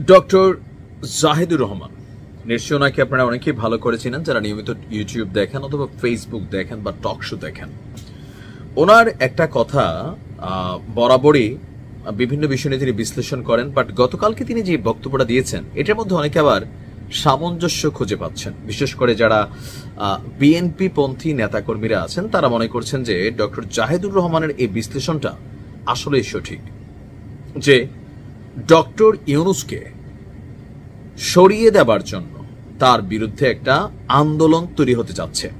Doctor Zahidur Rahman নিশ্চয় ওনাকে আপনারা অনেকেই ভালো করে চিনেন যারা নিয়মিত ইউটিউব দেখেন অথবা ফেসবুক দেখেন বা টক শো দেখেন। ওনার একটা কথা বরাবরই বিভিন্ন বিষয় নিয়ে তিনি বিশ্লেষণ করেন বাট গতকালকে তিনি যে বক্তব্যটা দিয়েছেন, এটার মধ্যে অনেকে আবার সামঞ্জস্য খুঁজে পাচ্ছেন। বিশেষ করে যারা বিএনপি পন্থী নেতাকর্মীরা আছেন, তারা মনে করছেন যে ডক্টর জাহেদুর রহমানের এই বিশ্লেষণটা আসলেই সঠিক। যে ডক্টর ইউনুসকে সরিয়ে দেবার জন্য তার বিরুদ্ধে একটা আন্দোলন তৈরি হতে যাচ্ছে।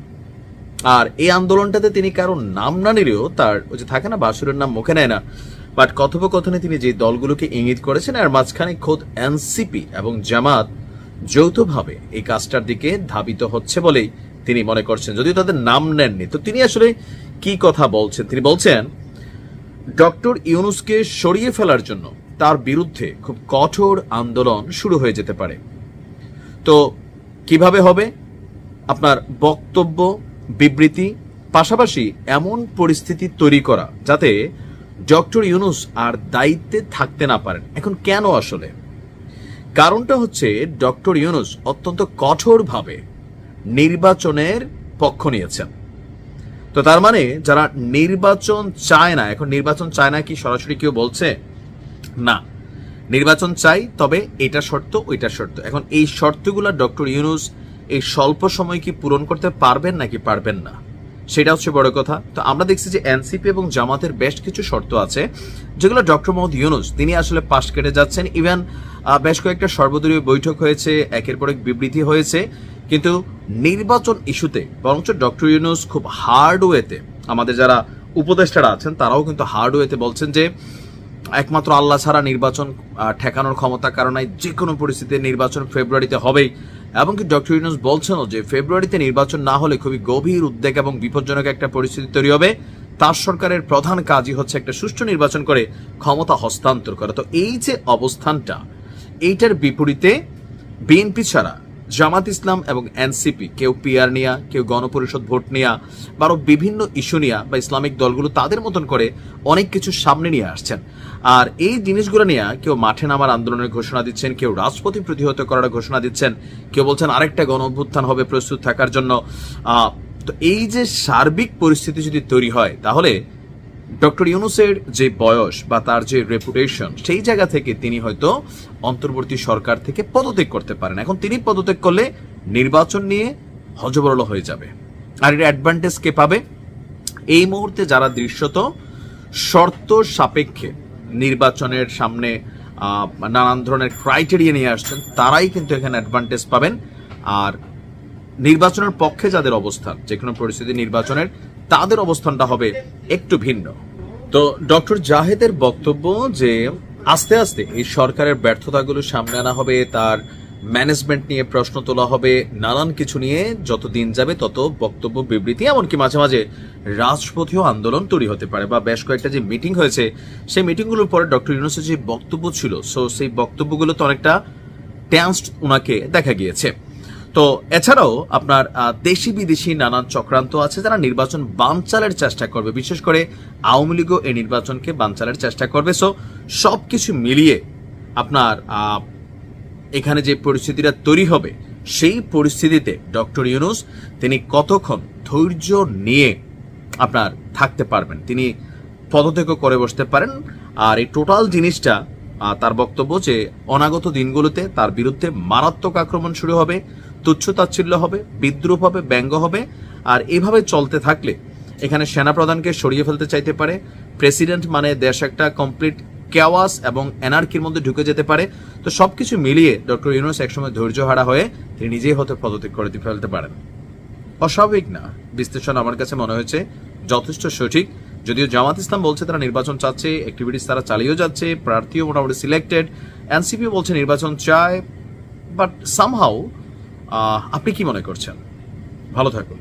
আর এই আন্দোলনটাতে তিনি কারও নাম না নিলেও তার ওই যে থাকে না, বাসুরের নাম মুখে নেয় না, বাট কথোপকথনে তিনি যে দলগুলোকে ইঙ্গিত করেছেন আর মাঝখানে খোদ এনসিপি এবং জামাত যৌথভাবে এই কাজটার দিকে ধাবিত হচ্ছে বলেই তিনি মনে করছেন। যদিও তাদের নাম নেননি, তো তিনি আসলে কি কথা বলছেন? তিনি বলছেন, ডক্টর ইউনুসকে সরিয়ে ফেলার জন্য তার বিরুদ্ধে খুব কঠোর আন্দোলন শুরু হয়ে যেতে পারে। তো কীভাবে হবে? আপনার বক্তব্য, বিবৃতি, পাশাপাশি এমন পরিস্থিতি তৈরি করা যাতে ডক্টর ইউনুস আর দায়িত্বে থাকতে না পারেন। এখন কেন আসলে? কারণটা হচ্ছে ডক্টর ইউনুস অত্যন্ত কঠোরভাবে নির্বাচনের পক্ষ নিয়েছেন। তো তার মানে যারা নির্বাচন চায় না, এখন নির্বাচন চায় না কি সরাসরি কেউ বলছে? না। নির্বাচন চাই, তবে এটা শর্ত, ওইটা শর্ত। এখন এই শর্তগুলো ডক্টর ইউনুস এই স্বল্প সময় কি পূরণ করতে পারবেন নাকি পারবেন না? সেটা হচ্ছে বড় কথা। তো আমরা দেখছি যে এনসিপি এবং জামাতের বেশ কিছু শর্ত আছে, যেগুলো ডক্টর মোহাম্মদ ইউনুস, তিনি আসলে পাশ কেটে যাচ্ছেন। ইভেন বেশ কয়েকটা সর্বদলীয় বৈঠক হয়েছে, একের পর এক বিবৃতি হয়েছে। কিন্তু নির্বাচন ইস্যুতে, বরঞ্চ ডক্টর ইউনুস খুব হার্ড ওয়েতে, আমাদের যারা উপদেষ্টারা আছেন, তারাও কিন্তু হার্ড ওয়েতে বলছেন যে একমাত্র আল্লাহ ছাড়া নির্বাচন ঠেকানোর ক্ষমতা কারণে যে কোনো পরিস্থিতিতে নির্বাচন ফেব্রুয়ারিতে হবেই। এবং কি ডক্টর ইউনুস বলছেনও যে ফেব্রুয়ারিতে নির্বাচন না হলে খুবই গভীর উদ্বেগ এবং বিপজ্জনক একটা পরিস্থিতি তৈরি হবে। তার সরকারের প্রধান কাজই হচ্ছে একটা সুষ্ঠু নির্বাচন করে ক্ষমতা হস্তান্তর করা। তো এই যে অবস্থানটা, এইটার বিপরীতে বিএনপি ছাড়া জামাত ইসলাম এবং এনসিপি, কেউ পিআর নিয়া, কেউ গণপরিষদ ভোট নিয়া, বা আরও বিভিন্ন ইস্যু নিয়া বা ইসলামিক দলগুলো তাদের মতন করে অনেক কিছু সামনে নিয়ে আসছেন। আর এই জিনিসগুলো নিয়ে কেউ মাঠে নামার আন্দোলনের ঘোষণা দিচ্ছেন, কেউ রাজপথে প্রতিহত করার ঘোষণা দিচ্ছেন, কেউ বলছেন আরেকটা গণ অভ্যুত্থান হবে প্রস্তুত থাকার জন্য। তো এই যে সার্বিক পরিস্থিতি যদি তৈরি হয়, তাহলে ডক্টর ইউনুসের যে বয়স বা তার যে রেপুটেশন সেই জায়গা থেকে তিনি হয়তো অন্তর্বর্তী সরকার থেকে পদত্যাগ করতে পারেন। এখন তিনি পদত্যাগ করলে নির্বাচন নিয়ে হজবরল হয়ে যাবে। আর এর অ্যাডভান্টেজ কে পাবে? এই মুহূর্তে যারা দৃশ্যত শর্ত সাপেক্ষে নির্বাচনের সামনে নানান ধরনের ক্রাইটেরিয়া নিয়ে আসছেন, তারাই কিন্তু এখানে অ্যাডভান্টেজ পাবেন। আর নির্বাচনের পক্ষে যাদের অবস্থান যে কোনো পরিস্থিতি নির্বাচনের তাদের অবস্থানটা হবে একটু ভিন্ন। তো ডক্টর জাহেদের বক্তব্য যে আস্তে আস্তে এই সরকারের ব্যর্থতাগুলো সামনে আনা হবে, তার ম্যানেজমেন্ট নিয়ে প্রশ্ন তোলা হবে, নানান কিছু নিয়ে যত দিন যাবে তত বক্তব্য, বিবৃতি, এমনকি মাঝে মাঝে রাজপথীয় আন্দোলন তৈরি হতে পারে বা বেশ কয়েকটা যে মিটিং হয়েছে, সেই মিটিংগুলোর পরে ডক্টর ইউনুসের যে বক্তব্য ছিল সো সেই বক্তব্যগুলো তো অনেকটা টেন্সড ওনাকে দেখা গিয়েছে। তো এছাড়াও আপনার দেশি বিদেশি নানান চক্রান্ত আছে যারা নির্বাচন বানচালের চেষ্টা করবে। বিশেষ করে আওয়ামী লীগও এই নির্বাচনকে বানচালের চেষ্টা করবে। সো সব কিছু মিলিয়ে আপনার এখানে যে পরিস্থিতিটা তৈরি হবে, সেই পরিস্থিতিতে ডক্টর ইউনুস তিনি কতক্ষণ ধৈর্য নিয়ে আপনার থাকতে পারবেন? তিনি পদত্যাগ করে বসতে পারেন। আর এই টোটাল জিনিসটা তার বক্তব্য যে অনাগত দিনগুলোতে তার বিরুদ্ধে মারাত্মক আক্রমণ শুরু হবে। তুচ্ছ তাচ্ছিল্য হবে, বিদ্রুপ হবে, ব্যঙ্গ হবে, আর এভাবে চলতে থাকলে এখানে সেনাপ্রধানকে সরিয়ে ফেলতে চাইতে পারে, প্রেসিডেন্ট মানে দেশ একটা কমপ্লিট কেওয়াস এবং এনার্কির মধ্যে ঢুকে যেতে পারে। তো সবকিছু মিলিয়ে ডক্টর ইউনুস একসময় ধৈর্য হারা হয়ে তিনি নিজেই হতে পদত্যাগ করে ফেলতে পারেন। অস্বাভাবিক না, বিশ্লেষণ আমার কাছে মনে হয়েছে যথেষ্ট সঠিক। যদিও জামাত ইসলাম বলছে তারা নির্বাচন চাচ্ছে অ্যাক্টিভিটিস তারা চালিয়েও যাচ্ছে, প্রার্থীও মোটামুটি সিলেক্টেড এনসিপি বলছে নির্বাচন চায় বাট সামহাউ আপনি কি মনে করছেন? ভালো থাকুন।